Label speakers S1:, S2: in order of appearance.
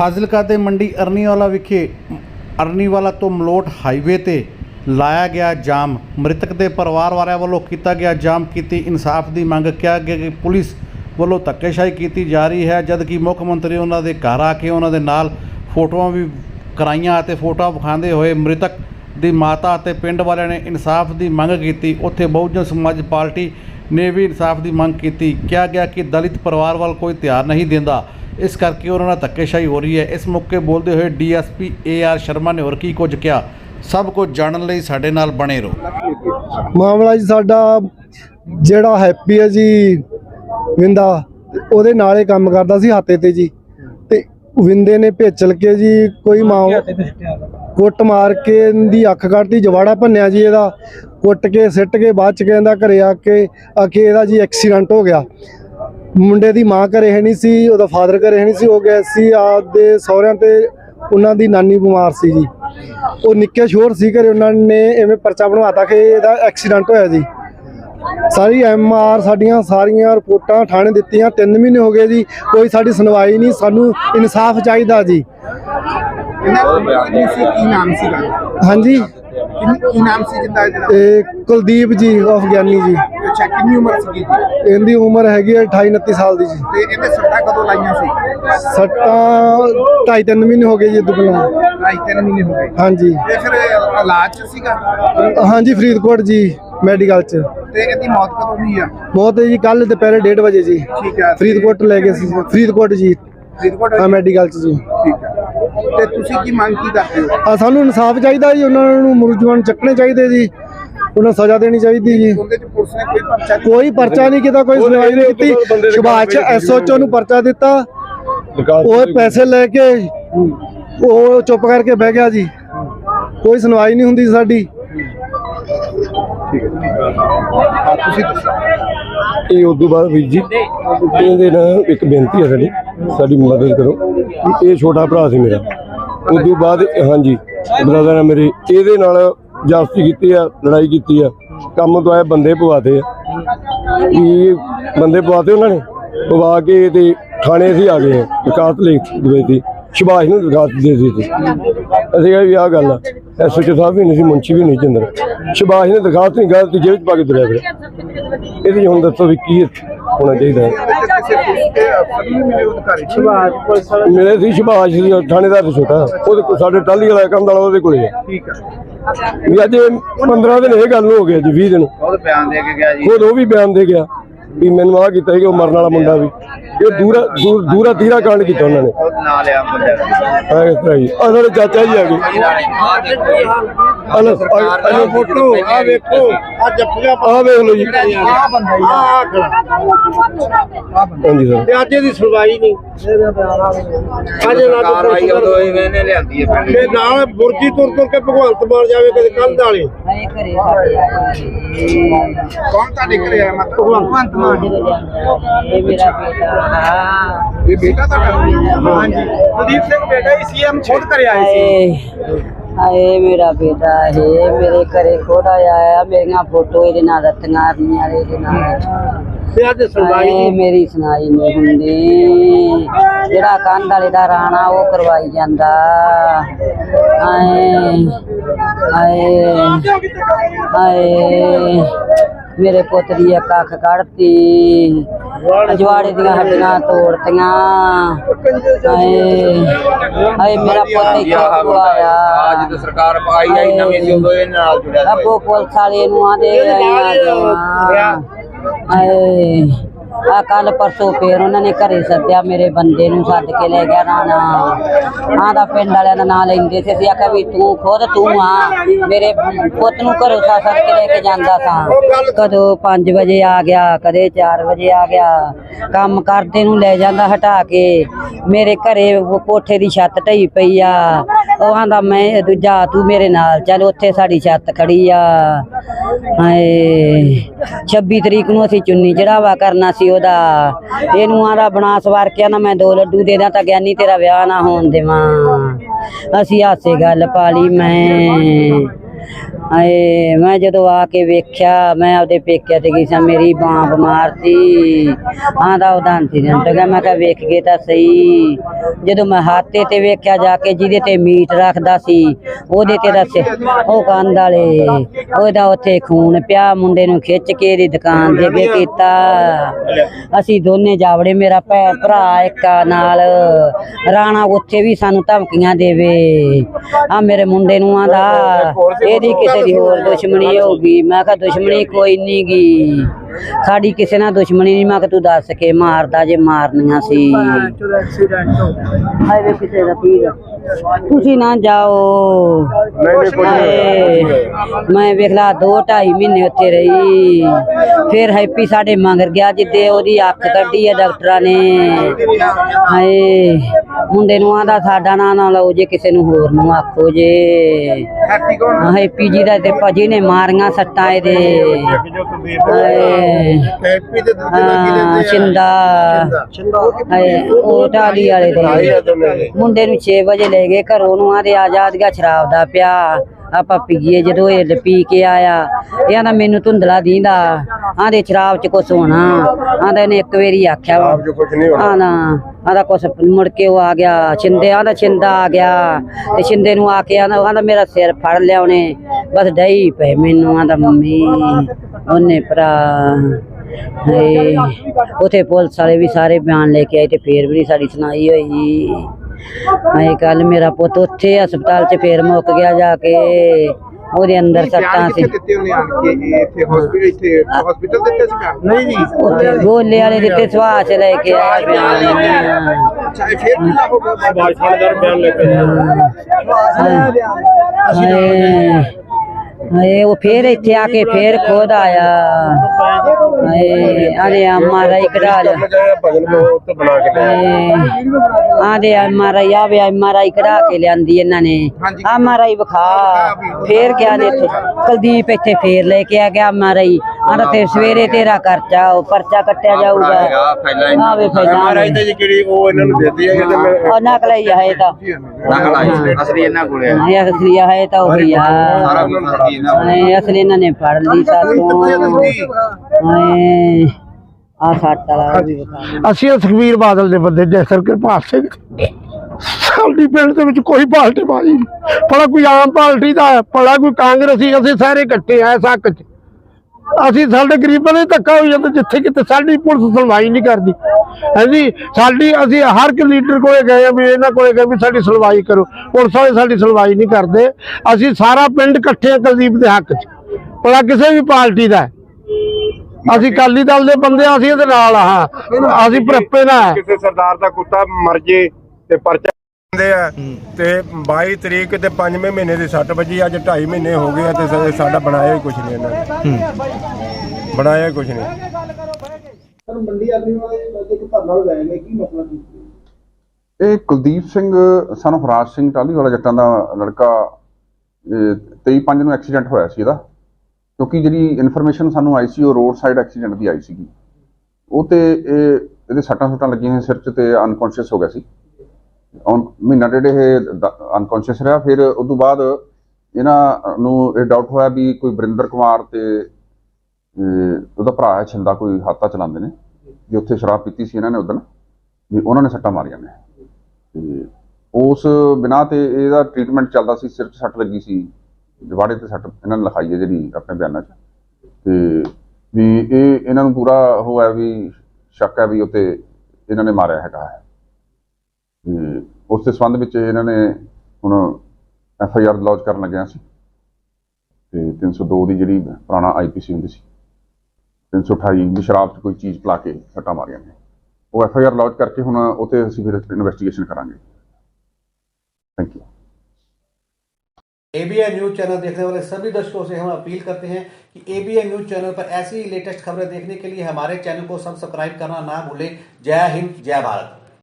S1: ਫਾਜ਼ਿਲਕਾ ਦੇ ਮੰਡੀ ਅਰਨੀਵਾਲਾ ਵਿਖੇ ਅਰਨੀਵਾਲਾ ਤੋਂ ਮਲੋਟ ਹਾਈਵੇ ਤੇ ਲਾਇਆ ਗਿਆ ਜਾਮ। ਮ੍ਰਿਤਕ ਦੇ ਪਰਿਵਾਰ ਵਾਲਿਆਂ ਵੱਲੋਂ ਕੀਤਾ ਗਿਆ ਜਾਮ। ਕੀਤੀ ਇਨਸਾਫ ਦੀ ਮੰਗ ਕਿਹਾ ਗਿਆ ਕਿ ਪੁਲਿਸ ਵੱਲੋਂ ਧੱਕੇਸ਼ਾਹੀ ਕੀਤੀ ਜਾ ਰਹੀ ਹੈ ਜਦ ਕਿ ਮੁੱਖ ਮੰਤਰੀ ਉਹਨਾਂ ਦੇ ਘਰ ਆ ਕੇ ਉਹਨਾਂ ਦੇ ਨਾਲ ਫੋਟੋਆਂ ਵੀ ਕਰਾਈਆਂ ਅਤੇ ਫੋਟੋਆਂ ਵਿਖਾਉਂਦੇ ਹੋਏ ਮ੍ਰਿਤਕ ਦੀ ਮਾਤਾ ਅਤੇ ਪਿੰਡ ਵਾਲਿਆਂ ਨੇ ਇਨਸਾਫ ਦੀ ਮੰਗ ਕੀਤੀ। ਉੱਥੇ ਬਹੁਜਨ ਸਮਾਜ ਪਾਰਟੀ ਨੇ ਵੀ ਇਨਸਾਫ ਦੀ ਮੰਗ ਕੀਤੀ। ਕਿਹਾ ਗਿਆ ਕਿ ਦਲਿਤ ਪਰਿਵਾਰ ਵੱਲ ਕੋਈ ਧਿਆਨ ਨਹੀਂ ਦਿੰਦਾ। ਇਸ ਕਰਕੇ ਉਹਨਾਂ ਨਾਲ ਧੱਕੇਸ਼ਾਹੀ ਹੋ ਰਹੀ ਹੈ। ਇਸ ਮੌਕੇ ਬੋਲਦੇ ਹੋਏ ਡੀਐਸਪੀ ਏ ਆਰ ਸ਼ਰਮਾ ਨੇ ਹੋਰ ਕੀ ਕੁਝ ਕਿਹਾ? ਸਭ ਕੁਝ ਜਾਣਨ ਲਈ ਸਾਡੇ ਨਾਲ ਬਣੇ ਰਹੋ।
S2: ਮਾਮਲਾ ਜੀ ਸਾਡਾ ਜਿਹੜਾ ਹੈਪੀ ਹੈ ਜੀ ਵਿੰਦਾ ਉਹਦੇ ਨਾਲ ਹੀ ਕੰਮ ਕਰਦਾ ਸੀ ਹਾਤੇ ਤੇ ਜੀ। ਤੇ ਵਿੰਦੇ ਨੇ ਭੇਚਲ ਕੇ ਜੀ ਕੋਈ ਮਾਂ ਕੁੱਟ ਮਾਰ ਕੇ ਇਹਦੀ ਅੱਖ ਕੱਢਤੀ ਜਵਾੜਾ ਭੰਨਿਆ ਜੀ ਇਹਦਾ। ਕੁੱਟ ਕੇ ਸਿੱਟ ਕੇ ਬਾਅਦ ਚ ਕਹਿੰਦਾ ਘਰੇ ਆ ਕੇ ਆ ਕੇ ਇਹਦਾ ਜੀ ਐਕਸੀਡੈਂਟ ਹੋ ਗਿਆ। ਮੁੰਡੇ ਦੀ ਮਾਂ ਘਰੇ ਹੈ ਨਹੀਂ ਸੀ ਉਹਦਾ ਫਾਦਰ ਘਰੇ ਹੈ ਨਹੀਂ ਸੀ ਉਹ ਗਏ ਸੀ ਆਪਦੇ ਸਹੁਰਿਆਂ ਤੇ ਉਹਨਾਂ ਦੀ ਨਾਨੀ ਬਿਮਾਰ ਸੀ ਜੀ। ਉਹ ਨਿੱਕੇ ਸ਼ੋਰ ਸੀ ਘਰੇ ਉਹਨਾਂ ਨੇ ਐਵੇਂ ਪਰਚਾ ਬਣਵਾਤਾ ਕਿ ਇਹਦਾ ਐਕਸੀਡੈਂਟ ਹੋਇਆ ਜੀ। ਸਾਰੀ ਐਮ ਆਰ ਸਾਡੀਆਂ ਸਾਰੀਆਂ ਰਿਪੋਰਟਾਂ ਥਾਣੇ ਦਿੱਤੀਆਂ 3 ਮਹੀਨੇ ਹੋ ਗਏ ਜੀ ਕੋਈ ਸਾਡੀ ਸੁਣਵਾਈ ਨਹੀਂ ਸਾਨੂੰ ਇਨਸਾਫ ਚਾਹੀਦਾ ਜੀ।
S3: ਇਹਨਾਂ ਦਾ ਕੀ ਸੀ? ਕੀ ਨਾਮ ਸੀਗਾ?
S2: ਹਾਂਜੀ।
S3: ਕਿੰਨੀ- ਕੀ ਨਾਮ ਸੀ ਜਿੰਦਾ ਜਨਾਬ
S2: ਇਹ ਕੁਲਦੀਪ ਜੀ ਆਫ ਗਿਆਨੀ ਜੀ।
S3: ਅੱਛਾ ਕਿੰਨੀ ਉਮਰ ਸੀਗੀ? ਜੀ
S2: ਇਹਦੀ ਉਮਰ ਹੈਗੀ ਹੈ 28 29 ਸਾਲ ਦੀ ਜੀ।
S3: ਤੇ ਇਹਨੇ ਸੱਟਾਂ ਕਦੋਂ ਲਾਈਆਂ ਸੀ?
S2: ਸੱਟਾਂ ਢਾਈ ਤਿੰਨ ਮਹੀਨੇ ਹੋ ਗਏ ਜੀ ਦੁਬਲਾ
S3: ਢਾਈ ਤਿੰਨ ਮਹੀਨੇ ਹੋ ਗਏ।
S2: ਹਾਂਜੀ।
S3: ਤੇ ਫਿਰ ਇਹ ਇਲਾਜ ਚ ਸੀਗਾ?
S2: ਹਾਂਜੀ ਫਰੀਦਕੋਟ ਜੀ ਮੈਡੀਕਲ ਚ।
S3: ਤੇ ਇਹਦੀ ਮੌਤ ਕਦੋਂ ਹੋਈ ਆ?
S2: ਮੌਤ ਹੈ ਜੀ ਕੱਲ ਦੁਪਹਿਰੇ 1:30 ਵਜੇ ਜੀ।
S3: ਠੀਕ ਹੈ
S2: ਫਰੀਦਕੋਟ ਲੈ ਗਏ ਸੀ ਫਰੀਦਕੋਟ ਜੀ।
S3: ਫਰੀਦਕੋਟ
S2: ਹਾਂ ਮੈਡੀਕਲ ਚ ਜੀ।
S3: ਠੀਕ ਹੈ ਤੇ ਤੁਸੀਂ ਕੀ ਮੰਗ ਕੀ ਕਰਦੇ ਹੋ?
S2: ਆ ਸਾਨੂੰ ਇਨਸਾਫ ਚਾਹੀਦਾ ਜੀ ਉਹਨਾਂ ਨੂੰ ਮੁਲਜ਼ਮਾਂ ਚੱਕਣੇ ਚਾਹੀਦੇ ਜੀ ਉਹਨਾਂ ਸਜ਼ਾ ਦੇਣੀ ਚਾਹੀਦੀ ਜੀ।
S3: ਉਹਦੇ ਚ ਪੁਲਿਸ ਨੇ ਕੋਈ ਪਰਚਾ ਨਹੀਂ
S2: ਕੋਈ ਪਰਚਾ ਨਹੀਂ ਕੀਤਾ ਕੋਈ ਸੁਣਵਾਈ ਨਹੀਂ ਕੀਤੀ। ਸੁਭਾਸ਼ ਐਸਓਚਓ ਨੂੰ ਪਰਚਾ ਦਿੱਤਾ। ਉਹ ਪੈਸੇ ਲੈ ਕੇ ਉਹ ਚੁੱਪ ਕਰਕੇ ਬਹਿ ਗਿਆ ਜੀ। ਕੋਈ ਸੁਣਵਾਈ ਨਹੀਂ ਹੁੰਦੀ ਸਾਡੀ।
S3: ਹਾਂ, ਤੁਸੀਂ ਦੱਸੋ।
S4: ਇਹ ਉਦੋਂ ਬਾਅਦ ਵੀਰ ਜੀ ਇਹਦੇ ਨਾਲ ਇੱਕ ਬੇਨਤੀ ਹੈ ਸਾਡੀ ਸਾਡੀ ਮਦਦ ਕਰੋ। ਇਹ ਛੋਟਾ ਭਰਾ ਸੀ ਮੇਰਾ। ਉਦੋਂ ਬਾਅਦ, ਹਾਂਜੀ, ਬ੍ਰਦਰ ਹੈ ਮੇਰੇ। ਇਹਦੇ ਨਾਲ ਜਾਸਤੀ ਕੀਤੀ ਆ, ਲੜਾਈ ਕੀਤੀ ਆ। ਕੰਮ ਤੋਂ ਆਏ, ਬੰਦੇ ਪਵਾਤੇ ਆ। ਇਹ ਬੰਦੇ ਪਵਾਤੇ ਉਹਨਾਂ ਨੇ? ਪਵਾ ਕੇ ਤੇ ਥਾਣੇ ਅਸੀਂ ਆ ਗਏ ਆ ਵਿਕਾਸ ਲਿਖ ਦੇ ਦਿੱਤੀ ਸੁਭਾਸ਼ ਨੂੰ ਦਰਖਾਸਤ ਦੇ ਦਿੱਤੀ ਅਸੀਂ ਕਿਹਾ ਵੀ ਆਹ ਗੱਲ ਆ। ਐਸਓਚਓ ਸਾਹਿਬ ਵੀ ਨਹੀਂ ਸੀ ਮੁੰਸ਼ੀ ਵੀ ਨਹੀਂ ਚੰਦਰ ਸੁਭਾਸ਼ ਨੇ ਦਰਖਾਸਤ ਨਹੀਂ ਗਲਤ ਜੇਲ੍ਹ ਚ ਪਾ ਕੇ ਤੁਰਿਆ ਫਿਰ ਇਹਦੇ 'ਚ ਹੁਣ ਦੱਸੋ ਵੀ ਕੀ ਹੋਣਾ ਚਾਹੀਦਾ। ਹੈ ਮੇਰੇ ਸੀ ਸੁਭਾਸ਼ ਸੀ ਥਾਣੇਦਾਰ ਸੀ ਛੋਟਾ। ਉਹਦੇ ਕੋਲ ਸਾਡੇ ਟਾਲੀ ਵਾਲਾ ਕੰਮ ਵਾਲਾ ਉਹਦੇ ਕੋਲੇ ਆ।
S3: ਠੀਕ ਹੈ
S4: ਵੀ ਅੱਜ ਇਹ 15 ਦਿਨ ਇਹ ਗੱਲ ਨੂੰ ਹੋ ਗਿਆ ਜੀ 20 ਦਿਨ।
S3: ਉਹ ਬਿਆਨ ਦੇ ਕੇ ਗਿਆ ਜੀ।
S4: ਖੁਦ ਉਹ ਵੀ ਬਿਆਨ ਦੇ ਗਿਆ। ਵੀ ਮੈਨੂੰ ਆਹ ਕੀਤਾ ਕਿ ਉਹ ਮਰਨ ਵਾਲਾ ਮੁੰਡਾ ਵੀ। ਇਹ ਦੂਰਾ ਦੂਰ- ਦੂਰਾ ਤੀਰਾ ਕਾਂਡ ਕੀਤਾ ਉਹਨਾਂ ਨੇ।
S3: ਉਹ ਨਾਂ ਲਿਆ ਬੰਦੇ ਦਾ
S4: ਆ ਇਸ ਤਰ੍ਹਾਂ ਹੀ। ਆ ਸਾਡੇ ਚਾਚਾ ਜੀ ਆ ਗਏ। ਹਲੋ ਹਲੋ
S3: ਫੋਟੋ ਆ ਵੇਖੋ। ਆ ਜੱਫੀਆਂ
S4: ਆ ਵੇਖ ਲਓ ਜੀ।
S3: ਆ ਬੰਦਾ ਹੀ ਆ।
S4: ਹਾਂਜੀ ਸਰ।
S2: ਤੇ ਅੱਜ ਇਹਦੀ ਸੁਣਵਾਈ ਨਹੀਂ। ਅੱਜ
S3: ਕਾਰਵਾਈ ਉਦੋਂ ਹੀ ਮੈਨੇ ਲਿਆਂਦੀ ਹੈ
S2: ਤੇ ਨਾਲ ਬੁਰਜੀ ਤੁਰ ਤੁਰ ਕੇ ਭਗਵੰਤ ਮਾਰ ਜਾਵੇ ਕਦੇ ਕੰਧ ਵਾਲੇ।
S5: ਨਹੀਂ ਘਰੇ ਸਾਡੇ ਆਏ
S3: ਕੌਣ ਤੁਹਾਡੇ ਘਰੇ ਆਇਆ? ਮਤ ਭਗਵੰਤ ਮਾਨ
S5: ਇਹ ਮੇਰਾ ਬੇਟਾ। ਹਾਂ
S3: ਇਹ ਬੇਟਾ ਤੁਹਾਡਾ ਹਾਂਜੀ। ਕੁਲਦੀਪ ਸਿੰਘ ਬੇਟਾ ਹੀ ਸੀਐਮ ਖੁਦ ਘਰੇ ਆਏ
S5: ਹਾਏ ਹਾਏ ਮੇਰਾ ਬੇਟਾ ਹੈ ਮੇਰੇ ਘਰੇ ਖੁਦ ਆਇਆ ਮੇਰੀਆਂ ਫੋਟੋ ਇਹਦੇ ਨਾਲ ਰੱਤੀਆਂ ਰਹੀਆਂ ਇਹਦੇ ਨਾਲ।
S2: ਤੇ ਅੱਜ
S5: ਹਾਏ ਮੇਰੀ ਸੁਣਾਈ ਨਹੀਂ ਹੁੰਦੀ। ਜਿਹੜਾ ਕੰਧ ਵਾਲੇ ਦਾ ਰਾਣਾ ਉਹ ਕਰਵਾਈ ਜਾਂਦਾ। ਹਾਏ ਹਾਏ ਹਾਏ। ਮੇਰੇ ਪੁੱਤ ਦੀ ਇੱਕ ਅੱਖ ਕੱਢਤੀ। ਅਜਵਾੜੇ ਦੀਆਂ ਹੱਡੀਆਂ ਤੋੜਤੀਆਂ। ਹਾਏ ਹਾਏ ਮੇਰਾ ਪੁੱਤ ਇੱਥੇ ਆਇਆ
S3: ਅੱਜ ਸਰਕਾਰ ਪਾਈ ਆਈ ਨਵੀਂ ਸੀ ਉਦੋਂ ਇਹ ਨਾਲ ਜੁੜਿਆ
S5: ਅੱਗੋਂ ਪੁਲਿਸ ਵਾਲੇ ਨੂੰ ਆਂਦੇ ਹਾਏ। ਆ ਕੱਲ ਪਰਸੋਂ ਫੇਰ ਉਹਨਾਂ ਨੇ ਘਰੇ ਸੱਦਿਆ ਮੇਰੇ ਬੰਦੇ ਨੂੰ ਸੱਦ ਕੇ ਲੈ ਗਿਆ ਰਾਣਾ। ਆਂਦਾ ਪਿੰਡ ਵਾਲਿਆਂ ਦਾ ਨਾਂ ਲੈਂਦੇ ਸੀ। ਅਸੀਂ ਆਖਿਆ ਵੀ ਤੂੰ ਖੁਦ ਤੂੰ ਆ। ਮੇਰੇ ਪੁੱਤ ਨੂੰ ਘਰੋਂ ਸੱਦ ਕੇ ਲੈ ਕੇ ਜਾਂਦਾ ਸਾਂ। ਕਦੋਂ 5 ਵਜੇ ਆ ਗਿਆ, ਕਦੇ 4 ਵਜੇ ਆ ਗਿਆ। ਕੰਮ ਕਰਦੇ ਨੂੰ ਲੈ ਜਾਂਦਾ ਹਟਾ ਕੇ। ਮੇਰੇ ਘਰੇ ਕੋਠੇ ਦੀ ਛੱਤ ਢਈ ਪਈ ਆ। ਉਹ ਆਂਦਾ, ਮੈਂ ਦੂਜਾ, ਤੂੰ ਮੇਰੇ ਨਾਲ ਚੱਲ, ਉੱਥੇ ਸਾਡੀ ਛੱਤ ਖੜੀ ਆ। ਹਾਏ 26 ਤਰੀਕ ਨੂੰ ਅਸੀਂ ਚੁੰਨੀ ਚੜਾਵਾ ਕਰਨਾ ਸੀ। ਉਹਦਾ। ਇਹਨੂੰ ਆਂਦਾ ਬਣਾ ਸਵਾਰ ਕੇ ਨਾ ਮੈਂ ਦੋ ਲੱਡੂ ਦੇ ਦਾਂ ਤਾਂ ਗਿਆਨੀ ਤੇਰਾ ਵਿਆਹ ਨਾ ਹੋਣ ਦੇਵਾਂ। ਅਸੀਂ ਹਾਸੇ ਗੱਲ ਪਾਲੀ ਮੈਂ। ਆਏ, ਮੈਂ ਜਦੋਂ ਆ ਕੇ ਵੇਖਿਆ, ਮੈਂ ਆਪਦੇ ਪੇਕਿਆਂ ਤੇ ਗਈ ਸਾਂ, ਮੇਰੀ ਬਾਂ ਬਿਮਾਰ ਸੀ। ਆਂਦਾ ਉਹਦਾ ਐਕਸੀਡੈਂਟ ਹੋ ਗਿਆ ਮੈਂ ਕਿਹਾ ਵੇਖ ਕੇ ਤਾਂ ਸਹੀ। ਜਦੋਂ ਮੈਂ ਹਾਤੇ ਤੇ ਵੇਖਿਆ ਜਾ ਕੇ, ਜਿਹਦੇ ਤੇ ਮੀਟ ਰੱਖਦਾ ਸੀ, ਉਹਦੇ ਤੇ ਦੱਸੇ, ਉਹ ਕੰਧ ਵਾਲੇ, ਉਹਦਾ ਉੱਥੇ ਖੂਨ ਪਿਆ, ਮੁੰਡੇ ਨੂੰ ਖਿੱਚ ਕੇ ਇਹਦੀ ਦੁਕਾਨ ਦੇ ਅੱਗੇ ਕੀਤਾ। ਅਸੀਂ ਦੋਨੇ ਜਾਵੜੇ, ਮੇਰਾ ਭੈ, ਭਰਾ ਇੱਕ ਨਾਲ। ਰਾਣਾ ਉੱਥੇ ਵੀ ਸਾਨੂੰ ਧਮਕੀਆਂ ਦੇਵੇ। ਆ ਮੇਰੇ ਮੁੰਡੇ ਨੂੰ ਆਂਦਾ, ਇਹਦੀ ਕਿਸੇ ਦੀ ਹੋਰ ਦੁਸ਼ਮਣੀ ਹੋ ਗਈ। ਮੈਂ ਕਿਹਾ ਦੁਸ਼ਮਣੀ ਕੋਈ ਨਹੀਂ ਗੀ। ਸਾਡੀ ਕਿਸੇ ਨਾਲ ਦੁਸ਼ਮਣੀ ਨਹੀਂ ਮੈਂ ਕਿਹਾ ਤੂੰ ਦੱਸ ਕੇ ਮਾਰਦਾ ਜੇ ਮਾਰਨੀਆਂ ਸੀ। ਹਾਏ ਵੇ ਕਿਸੇ ਦਾ ਕੀ ਤੁਸੀਂ ਨਾ ਜਾਓ। ਹਾਏ, ਮੈਂ ਵੇਖ ਲਾ ਦੋ ਢਾਈ ਮਹੀਨੇ ਉੱਥੇ ਰਹੀ। ਫਿਰ ਹੈਪੀ ਸਾਡੇ ਮੰਗਰ ਗਿਆ ਜਿੱਦੇ ਉਹਦੀ ਅੱਖ ਕੱਢੀ ਹੈ ਡਾਕਟਰਾਂ ਨੇ। ਹਾਏ ਮੁੰਡੇ ਨੂੰ ਆਂਦਾ ਸਾਡਾ ਨਾਂ ਨਾ ਲਓ ਜੇ ਕਿਸੇ ਨੂੰ ਹੋਰ ਨੂੰ ਆਖੋ ਜੇ।
S3: ਹੈਪੀ ਕੌਣ?
S5: ਹੈਪੀ ਜੀ ਦਾ ਤੇ ਭਾਜੀ ਨੇ ਮਾਰੀਆਂ ਸੱਟਾਂ ਇਹਦੇ। ਹਾਏ।
S3: ਹੈਪੀ ਤੇ ਦੂਜੇ
S5: ਹਾਂ ਛਿੰਦਾ ਹਾਏ ਉਹ ਢਾਲੀ ਵਾਲੇ ਦੇ ਮੁੰਡੇ ਨੂੰ 6 ਵਜੇ ਲੈ ਗਏ ਘਰੋਂ ਨੂੰ ਆਦੇ ਆਜ਼ਾਦ ਗਿਆ ਸ਼ਰਾਬ ਦਾ ਪਿਆ ਆਪਾਂ ਪੀਏ ਜਦੋਂ ਇਹ ਪੀ ਕੇ ਆਇਆ। ਇਹ ਆਂਦਾ ਮੈਨੂੰ ਧੁੰਦਲਾ ਦੀਂਦਾ। ਆਂਦੇ ਸ਼ਰਾਬ ਚ ਕੁਛ ਹੋਣਾ। ਆਂਦਾ ਇਹਨੇ ਇੱਕ ਵਾਰੀ ਆਖਿਆ ਵਾ।
S4: ਜੋ ਕੁਝ ਨਹੀਂ ਹੋਣਾ।
S5: ਆਨਾ ਆਂਦਾ ਕੁਛ ਮੁੜ ਕੇ ਉਹ ਆ ਗਿਆ ਛਿੰਦੇ ਆਂਦਾ ਛਿੰਦਾ ਆ ਗਿਆ। ਤੇ ਛਿੰਦੇ ਨੂੰ ਆ ਕੇ ਆਂਦਾ ਆਂਦਾ ਮੇਰਾ ਸਿਰ ਫੜ ਲਿਆ ਉਹਨੇ। ਬਸ ਡਈ ਪਏ ਮੈਨੂੰ ਆਂਦਾ ਮੰਮੀ। ਉਹਨੇ ਭਰਾ ਹੇ ਉਥੇ ਪੁਲਿਸ ਵਾਲੇ ਵੀ ਸਾਰੇ ਬਿਆਨ ਲੈ ਕੇ ਆਏ ਤੇ ਫੇਰ ਵੀ ਨਹੀਂ ਸਾਡੀ ਸੁਣਾਈ ਹੋਈ। ਮੈਂ ਕੱਲ ਮੇਰਾ ਪੁੱਤ ਉੱਥੇ ਹਸਪਤਾਲ 'ਚ ਫੇਰ ਮੁੱਕ ਗਿਆ ਜਾ ਕੇ। ਉਹਦੇ ਅੰਦਰ ਸੱਟਾਂ ਸੀ।
S3: ਨਹੀਂ ਜੀ।
S5: ਗੋਲੇ ਵਾਲੇ ਦਿੱਤੇ ਸਵਾਹ 'ਚ ਲੈ ਕੇ ਆਇਆ ਬਿਆਨ
S3: ਇਹ ਫੇਰ ਕਿੰਨਾ ਹੋ ਗਿਆ?
S4: ਬਾਦਸ਼ਾਹਦਾਰ ਬਿਆਨ ਲੈ ਕੇ
S5: ਹਾਏ। ਹਾਏ ਉਹ ਫੇਰ ਇੱਥੇ ਆ ਕੇ ਫੇਰ ਖੁਦ ਆਇਆ। ਹਾਏ ਆਦੇ ਮਾਰਾ ਲਿਆ। ਆਦੇ ਐਮਆਰਆਈ ਆਵੇ ਐਮਆਰਆਈ ਕਢਾ ਕੇ ਲਿਆਂਦੀ ਇਹਨਾਂ ਨੇ।
S3: ਹਾਂਜੀ।
S5: ਐਮਆਰਆਈ ਵਿਖਾ ਫੇਰ ਗਿਆ ਨੇ ਇੱਥੇ। ਕੁਲਦੀਪ ਇੱਥੇ ਫੇਰ ਲੈ ਕੇ ਆ ਗਿਆ ਐਮਆਰਆਈ ਆਂਦਾ ਤੇ ਸਵੇਰੇ ਤੇਰਾ ਖਰਚਾ ਉਹ ਪਰਚਾ ਕੱਟਿਆ ਜਾਊਗਾ। ਆਵੇ ਫੈਲਾ
S4: ਜਿਹੜੀ ਉਹ ਇਹਨਾਂ ਨੂੰ ਦਿੱਤੀ ਹੈ ਤੇ ਮੈਂ
S5: ਉਹ ਨਕਲ ਹੀ ਹੈ ਇਹ ਤਾਂ।
S3: ਅਸਲੀ ਇਹਨਾਂ ਕੋਲੇ
S5: ਇਹ ਅਸਲੀ ਹੈ ਤਾਂ ਉਹ ਹੀ ਆ। ਹਾਏ ਅਸਲੀ ਇਹਨਾਂ ਨੇ ਫੜ ਲਈ ਸਾਥੋਂ ਹਾਏ ਆ ਸੱਟ ਵਾਲਾ ਵੀ ਵਿਖਾ
S6: ਅਸੀਂ ਸੁਖਵੀਰ ਬਾਦਲ ਦੇ ਬੰਦੇ ਜੈਸਰ ਕਿਰਪਾਲ ਸਿੰਘ ਸਾਡੀ ਪਿੰਡ ਦੇ ਵਿੱਚ ਕੋਈ ਪਾਰਟੀ ਬਾਜੀ ਨਹੀਂ ਭਲਾ ਕੋਈ ਆਮ ਪਾਰਟੀ ਦਾ ਹੈ ਭਲਾ ਕੋਈ ਕਾਂਗਰਸੀ ਅਸੀਂ ਸਾਰੇ ਇਕੱਠੇ ਆ ਇਸ ਹੱਕ 'ਚ। ਅਸੀਂ ਸਾਡੇ ਗਰੀਬਾਂ ਦੇ ਧੱਕਾ ਹੋ ਜਾਂਦਾ ਜਿੱਥੇ ਕਿਤੇ ਸਾਡੀ ਪੁਲਿਸ ਸੁਣਵਾਈ ਨਹੀਂ ਕਰਦੀ। ਹਾਂਜੀ ਸਾਡੀ ਅਸੀਂ ਹਰ ਇੱਕ ਲੀਡਰ ਕੋਲੇ ਗਏ ਆ ਵੀ ਇਹਨਾਂ ਕੋਲੇ ਗਏ ਵੀ ਸਾਡੀ ਸੁਣਵਾਈ ਕਰੋ। ਪੁਲਿਸ ਵਾਲੇ ਸਾਡੀ ਸੁਣਵਾਈ ਨਹੀਂ ਕਰਦੇ। ਅਸੀਂ ਸਾਰਾ ਪਿੰਡ ਇਕੱਠੇ ਆ ਕੁਲਦੀਪ ਦੇ ਹੱਕ 'ਚ। ਭਲਾ ਕਿਸੇ ਵੀ ਪਾਰਟੀ ਦਾ ਅਸੀਂ ਅਕਾਲੀ ਦਲ ਦੇ ਬੰਦੇ ਆ, ਅਸੀਂ ਇਹਦੇ ਨਾਲ ਆ ਹਾਂ। ਅਸੀਂ ਪ੍ਰੱਪੇ ਨਾਲ ਹੈ।
S4: ਕਿਸੇ ਸਰਦਾਰ ਦਾ ਕੁੱਤਾ ਮਰ ਜੇ ਤੇ ਪਰਚਾ ਦਿੰਦੇ ਆ ਤੇ 22 ਤਰੀਕ ਤੇ 5ਵੇਂ ਮਹੀਨੇ ਦੀ 60 ਵਜੇ ਅੱਜ 2.5 ਮਹੀਨੇ ਹੋ ਗਏ ਆ ਤੇ ਸਾਡਾ ਬਣਾਇਆ ਹੀ ਕੁਝ ਨਹੀਂ ਇਹਨਾਂ ਨੇ। ਬਣਾਇਆ ਹੀ ਕੁਝ ਨਹੀਂ।
S3: ਸਰ ਮੰਡੀ ਆਦਮੀ ਵਾਲੇ ਬੰਦੇ ਕਿ ਧਰਨਾ ਲਗਾਇਆ ਗਿਆ ਕੀ ਮਸਲਾ
S7: ਇਹ ਕੁਲਦੀਪ ਸਿੰਘ ਸਨ of ਰਾਜ ਸਿੰਘ ਟਾਲੀ ਵਾਲਾ ਜੱਟਾਂ ਦਾ ਲੜਕਾ 23/5 ਨੂੰ ਐਕਸੀਡੈਂਟ ਹੋਇਆ ਸੀ ਇਹਦਾ। ਕਿਉਂਕਿ ਜਿਹੜੀ ਇਨਫੋਰਮੇਸ਼ਨ ਸਾਨੂੰ ਆਈ ਸੀ ਉਹ ਰੋਡ ਸਾਈਡ ਐਕਸੀਡੈਂਟ ਦੀ ਆਈ ਸੀਗੀ। ਉਹ ਤੇ ਇਹ ਇਹਦੇ ਸੱਟਾਂ ਸੁੱਟਾਂ ਲੱਗੀਆਂ ਹੋਈਆਂ ਸਿਰ 'ਚ ਤੇ ਅਨਕੌਂਸ਼ੀਅਸ ਹੋ ਗਿਆ ਸੀ। ਮਹੀਨਾ ਡੇਢ ਇਹ ਅਨਕੌਂਸ਼ੀਅਸ ਰਿਹਾ। ਫਿਰ ਉਸ ਤੋਂ ਬਾਅਦ ਇਹਨਾਂ ਨੂੰ ਇਹ ਡਾਊਟ ਹੋਇਆ ਵੀ ਕੋਈ ਬਰਿੰਦਰ ਕੁਮਾਰ ਤੇ ਉਹਦਾ ਭਰਾ ਹੈ ਛਿੰਦਾ, ਕੋਈ ਹਾਤਾ ਚਲਾਉਂਦੇ ਨੇ। ਵੀ ਉੱਥੇ ਸ਼ਰਾਬ ਪੀਤੀ ਸੀ ਇਹਨਾਂ ਨੇ ਉਦੋਂ ਵੀ ਉਹਨਾਂ ਨੇ ਸੱਟਾਂ ਮਾਰੀਆਂ ਨੇ। ਤੇ ਉਸ ਬਿਨਾ ਤੇ ਇਹਦਾ ਟ੍ਰੀਟਮੈਂਟ ਚੱਲਦਾ ਸੀ, ਸਿਰ 'ਚ ਸੱਟ ਲੱਗੀ ਸੀ, ਜਵਾੜੇ ਤੇ ਸੱਟ ਇਹਨਾਂ ਨੇ ਲਿਖਾਈ ਹੈ ਜਿਹੜੀ ਆਪਣੇ ਬਿਆਨਾਂ 'ਚ। ਤੇ ਵੀ ਇਹ, ਇਹਨਾਂ ਨੂੰ ਪੂਰਾ ਉਹ ਹੈ ਵੀ ਸ਼ੱਕ ਹੈ ਵੀ ਉੱਤੇ ਇਹਨਾਂ ਨੇ ਮਾਰਿਆ ਹੈਗਾ ਹੈ। ਤੇ ਉਸ ਦੇ ਸੰਬੰਧ ਵਿੱਚ ਇਹਨਾਂ ਨੇ ਹੁਣ ਐਫ ਆਈ ਆਰ ਲੌਂਚ ਕਰਨ ਲੱਗਿਆ ਸੀ ਤੇ 302 ਦੀ ਜਿਹੜੀ ਪੁਰਾਣਾ ਆਈਪੀਸੀ ਹੁੰਦੀ ਸੀ 328 ਵੀ ਸ਼ਰਾਬ 'ਚ ਕੋਈ ਚੀਜ਼ ਪਿਲਾ ਕੇ ਸੱਟਾਂ ਮਾਰੀਆਂ ਨੇ ਉਹ ਐਫ ਆਈ ਆਰ ਲੌਂਚ ਕਰਕੇ ਹੁਣ ਉੱਤੇ ਅਸੀਂ ਫਿਰ ਇਨਵੈਸਟੀਗੇਸ਼ਨ ਕਰਾਂਗੇ thank you
S1: ABN news channel देखने वाले सभी दर्शकों से हम अपील करते हैं कि एबीएन न्यूज चैनल पर ऐसी ही लेटेस्ट खबरें देखने के लिए हमारे चैनल को सब्सक्राइब करना ना भूलें जय हिंद जय भारत